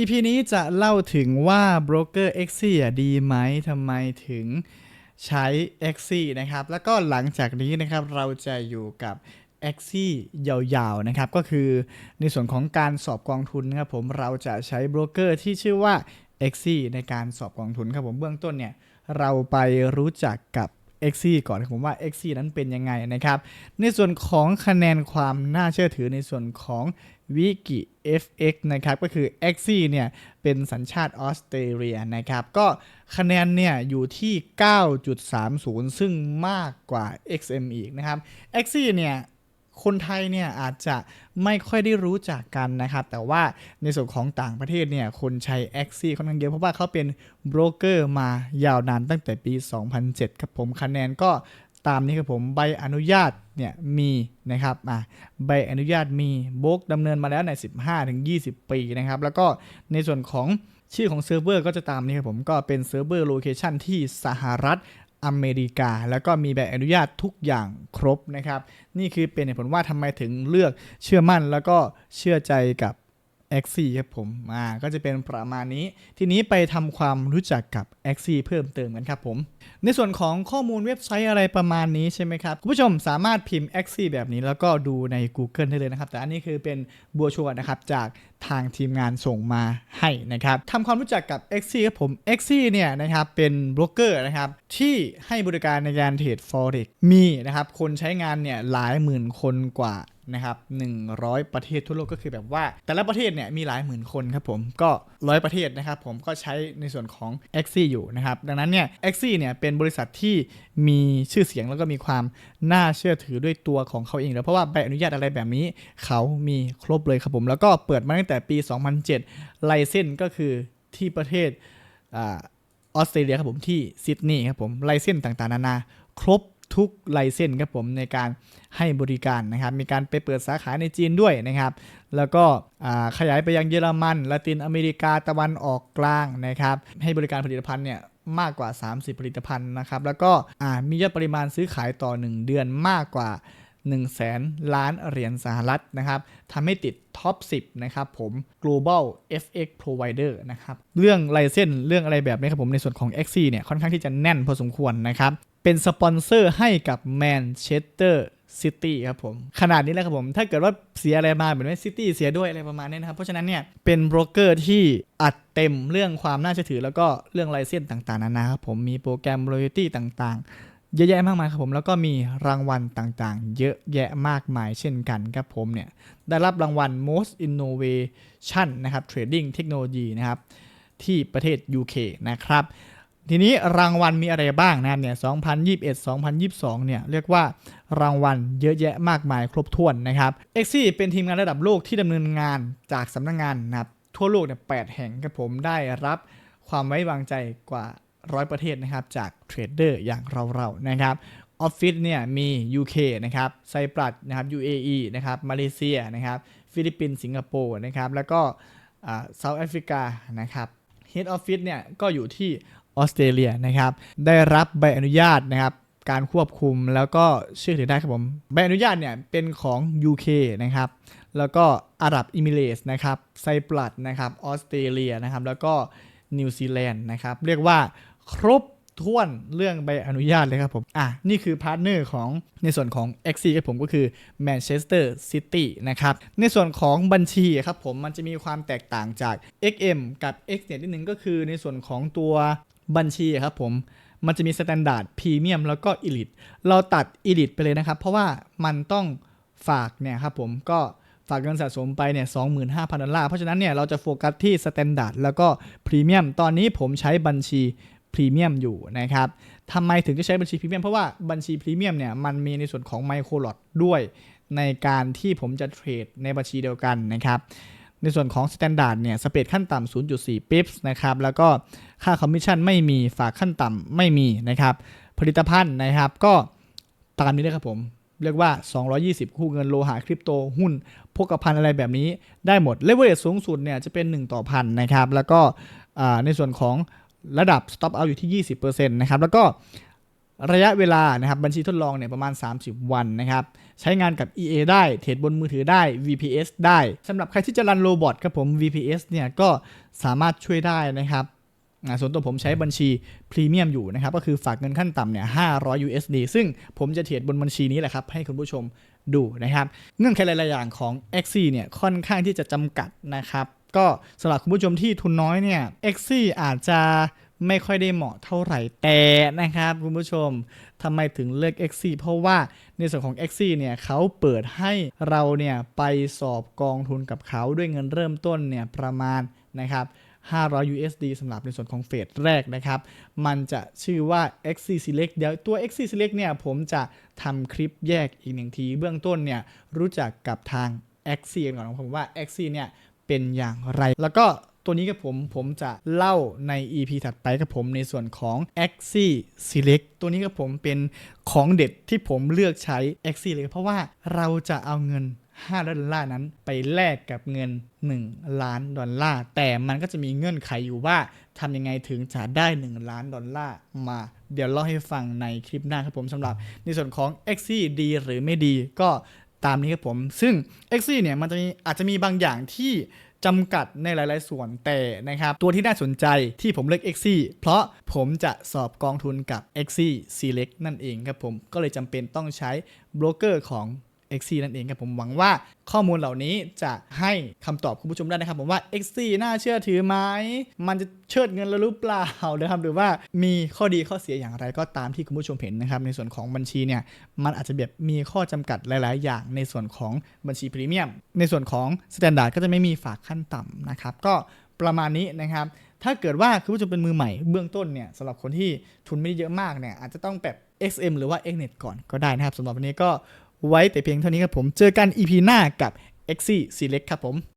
EP นี้จะเล่าถึงว่าโบรกเกอร์ x ออะดีไหมทำไมถึงใช้ x อนะครับ แล้วก็หลังจากนี้นะครับเราจะอยู่กับ x อยาวๆนะครับ ก็คือในส่วนของการสอบกองทุนนะครับผมเราจะใช้โบรกเกอร์ที่ชื่อว่า x อในการสอบกองทุนครับผมเบื้องต้นเนี่ย เราไปรู้จักกับ x อก่อนผมว่า x อนั้นเป็นยังไงนะครับ ในส่วนของคะแนนความน่าเชื่อถือในส่วนของวิกิ FX นะครับ ก็คือ x อเนี่ยเป็นสัญชาติออสเตรเลียนะครับ ก็คะแนนเนี่ยอยู่ที่ 9.30 ซึ่งมากกว่า XM อีกนะครับ x อเนี่ย คนไทยเนี่ยอาจจะไม่ค่อยได้รู้จักกันนะครับ แต่ว่าในส่วนของต่างประเทศเนี่ยคนใช้ x อค่อนข้างเยอะเพราะว่าเขาเป็นโบรกเกอร์มายาวนานตั้งแต่ปี 2007 ครับผมคะแนนก็ตามนี้ครับผมใบอนุญาตเนี่ยมีนะครับอะใบอนุญาตมีโบกดำเนินมาแล้วใน 15-20 ปีนะครับ แล้วก็ในส่วนของชื่อของเซิร์ฟเวอร์ก็จะตามนี้ครับผมก็เป็นเซิร์ฟเวอร์โลเคชันที่สหรัฐ อเมริกา แล้วก็มีใบอนุญาตทุกอย่างครบนะครับ นี่คือเป็นเหตุผลว่าทำไมถึงเลือกเชื่อมั่นแล้วก็เชื่อใจกับ x อครับผมอ่าก็จะเป็นประมาณนี้ ทีนี้ไปทำความรู้จักกับ x อเพิ่มเติมกันครับผม ในส่วนของข้อมูลเว็บไซต์อะไรประมาณนี้ใช่ไหมครับ คุณผู้ชมสามารถพิมพ์ x อแบบนี้แล้วก็ดูใน Google ได้เลยนะครับ แต่อันนี้คือเป็นบัวชัวนะครับ จากทางทีมงานส่งมาให้นะครับทำความรู้จักกับ x อครับผม x อเนี่ยนะครับเป็นโบรกเกอร์นะครับที่ให้บริการในการเทรด forex มีนะครับคนใช้งานเนี่ยหลายหมื่นคนกว่า นะครับ100 ประเทศทั่วโลกก็คือแบบว่า แต่ละประเทศเนี่ยมีหลายหมื่นคนครับผมก็ร้อยประเทศนะครับผมก็ใช้ในส่วนของ x ออยู่นะครับดังนั้นเนี่ย x อเนี่ยเป็นบริษัทที่มีชื่อเสียงแล้วก็มีความน่าเชื่อถือด้วยตัวของเขาเองแล้วเพราะว่าใบอนุญาตอะไรแบบนี้ เขามีครบเลยครับผม แล้วก็เปิดมาตั้งแต่ปี 2007ไลเซนก็คือที่ประเทศออสเตรเลียครับผมที่ซิดนีย์ครับผมไลเซนต่างๆ นานาครบ ทุกไลเซนครับผมในการให้บริการนะครับ มีการไปเปิดสาขาในจีนด้วยนะครับ แล้วก็ขยายไปยังเยอรมันละตินอเมริกาตะวันออกกลางนะครับ ให้บริการผลิตภัณฑ์เนี่ยมากกว่า 30 ผลิตภัณฑ์นะครับ แล้วก็มียอดปริมาณซื้อขายต่อ 1 เดือนมากกว่า 1 0 0 0 0แสนล้านเหรียญสหรัฐนะครับทำให้ติดท็อป 10 นะครับผม global FX provider นะครับ เรื่องไลเซนเรื่องอะไรแบบนี้ครับผม ในส่วนของ XC เนี่ย ค่อนข้างที่จะแน่นพอสมควรนะครับ เป็นสปอนเซอร์ให้กับแมนเชสเตอร์ซิตี้ครับผมขนาดนี้แล้วครับผม ถ้าเกิดว่าเสียอะไรมาเหมือนว่าซิตี้เสียด้วยอะไรประมาณนี้นะครับ เพราะฉะนั้นเนี่ย เป็นโบรกเกอร์ที่อัดเต็มเรื่องความน่าเชื่อถือ แล้วก็เรื่องไลเซนต่างๆนานาครับผมมีโปรแกรม loyalty ต่างๆ เยอะแยะมากมายครับผม แล้วก็มีรางวัลต่างๆ เยอะแยะมากมายเช่นกันครับผมเนี่ย ได้รับรางวัล most innovation นะครับ trading technology นะครับที่ประเทศ UK นะครับ ทีนี้รางวัลมีอะไรบ้างนะครับเนี่ย2021 2022 เนี่ยเรียกว่ารางวัลเยอะแยะมากมายครบถ้วนนะครับ x อเป็นทีมงานระดับโลกที่ดำเนินงานจากสำนักงงานนะครับทั่วโลกเนี่ยแแห่งครับผมได้รับความไว้วางใจกว่าร้อยประเทศนะครับจากเทรดเดอร์อย่างเราๆนะครับออฟฟิศเนี่ยมี UK นะครับไซปรัสนะครับ UAE นะครับมาเลเซียนะครับฟิลิปปินส์สิงคโปร์นะครับแล้วก็เซาท์แอฟริกานะครับ Head Office เนี่ยก็อยู่ที่ ออสเตรเลียนะครับ ได้รับใบอนุญาตนะครับ การควบคุมแล้วก็เชื่อถือได้ครับผม ใบอนุญาตเนี่ยเป็นของ UK นะครับ แล้วก็อาหรับอิมิเรสนะครับ ไซปรัสนะครับ ออสเตรเลียนะครับ แล้วก็นิวซีแลนด์นะครับ เรียกว่าครบท้วนเรื่องใบอนุญาตเลยครับผม อะ นี่คือพาร์ทเนอร์ของในส่วนของ XC ครับผมก็คือ Manchester City นะครับ ในส่วนของบัญชีครับผมมันจะมีความแตกต่างจาก XM กับ X เนี่ยนิดนึงก็คือในส่วนของตัว บัญชีครับผมมันจะมีสแตนดาร์ดพรีเมียมแล้วก็อีลิตเราตัดอีลิตไปเลยนะครับ เพราะว่ามันต้องฝากเนี่ยครับผมก็ฝากเงินสะสมไปเนี่ย25,000 ดอลลาร์ เพราะฉะนั้นเนี่ยเราจะโฟกัสที่สแตนดาร์ดแล้วก็พรีเมียม ตอนนี้ผมใช้บัญชีพรีเมียมอยู่นะครับทำไมถึงจะใช้บัญชีพรีเมียม เพราะว่าบัญชีพรีเมียมเนี่ยมันมีในส่วนของไมโครลอตด้วยในการที่ผมจะเทรดในบัญชีเดียวกันนะครับ ในส่วนของ Standard เนี่ยสเปดขั้นต่ำ 0.4ปิปส์นะครับ แล้วก็ค่าคอมมิชชั่นไม่มีฝากขั้นต่ำไม่มีนะครับ ผลิตภัณฑ์นะครับก็ตามนี้เลยครับผม เรียกว่า 220 คู่เงินโลหะคริปโตหุ้นพกพันอะไรแบบนี้ได้หมดเลเวลสูงสุดเนี่ยจะเป็น 1 ต่อพันนะครับ แล้วก็ในส่วนของระดับ stop out อยู่ที่ 20%นะครับ แล้วก็ ระยะเวลานะครับบัญชีทดลองเนี่ยประมาณ 30 วันนะครับ ใช้งานกับ EA ได้ เทรดบนมือถือได้ VPS ได้สำหรับใครที่จะรันโรบอทครับผม VPS เนี่ยก็สามารถช่วยได้นะครับส่วนตัวผมใช้บัญชีพรีเมียมอยู่นะครับ ก็คือฝากเงินขั้นต่ำเนี่ย 500 USD ซึ่งผมจะเทรดบนบัญชีนี้แหละครับ ให้คุณผู้ชมดูนะครับ เงื่อนไขหลายๆอย่างของ x อเนี่ยค่อนข้างที่จะจำกัดนะครับ ก็สำหรับคุณผู้ชมที่ทุนน้อยเนี่ย x ออาจจะ ไม่ค่อยได้เหมาะเท่าไหร่แต่นะครับคุณผู้ชมทำไมถึงเลือก x อเพราะว่าในส่วนของ x อเนี่ยเขาเปิดให้เราเนี่ยไปสอบกองทุนกับเขาด้วยเงินเริ่มต้นเนี่ยประมาณนะครับ500 USD สำหรับในส่วนของเฟสแรกนะครับ มันจะชื่อว่า XC Select เดี๋ยวตัว XC Select เนี่ยผมจะทำคลิปแยกอีกหนึ่งที เบื้องต้นเนี่ยรู้จักกับทาง XC กันก่อนของผมว่า XC เนี่ยเป็นอย่างไร แล้วก็ ตัวนี้กับผมผมจะเล่าใน EP ถัดไปกับผมในส่วนของ XC Select ตัวนี้กับผมเป็นของเด็ดที่ผมเลือกใช้ XC เลย เพราะว่าเราจะเอาเงิน5ดอลลาร์นั้นไปแลกกับเงิน 1 ล้านดอลลาร์ แต่มันก็จะมีเงื่อนไขอยู่ว่าทำยังไงถึงจะได้ 1 ล้านดอลลาร์มา เดี๋ยวเล่าให้ฟังในคลิปหน้าครับผมสำหรับในส่วนของ x อดีหรือไม่ดีก็ตามนี้ครับผม ซึ่ง x อเนี่ยมันจะมีอาจจะมีบางอย่างที่ จำกัดในหลาย ๆ ส่วนแต่นะครับ ตัวที่น่าสนใจที่ผมเลือก x อเพราะผมจะสอบกองทุนกับ x อ Select นั่นเองครับผมก็เลยจำเป็นต้องใช้โบรกเกอร์ของ XC นั่นเองครับผมหวังว่าข้อมูลเหล่านี้จะให้คำตอบคุณผู้ชมได้นะครับผมว่า XC น่าเชื่อถือไหมมันจะเชิดเงินเราหรือเปล่านะครับหรือว่ามีข้อดีข้อเสียอย่างไรก็ตามที่คุณผู้ชมเห็นนะครับในส่วนของบัญชีเนี่ยมันอาจจะแบบมีข้อจำกัดหลาย ๆ อย่างในส่วนของบัญชีพรีเมียมในส่วนของสแตนดาร์ดก็จะไม่มีฝากขั้นต่ำนะครับก็ประมาณนี้นะครับ ถ้าเกิดว่าคุณผู้ชมเป็นมือใหม่เบื้องต้นเนี่ยสำหรับคนที่ทุนไม่ได้เยอะมากเนี่ยอาจจะต้องแบบ XM หรือว่า XNet ก่อนก็ได้นะครับสำหรับวันนี้ก็ ไว้แต่เพียงเท่านี้ครับผม เจอกัน EP หน้ากับ XC Select ครับผม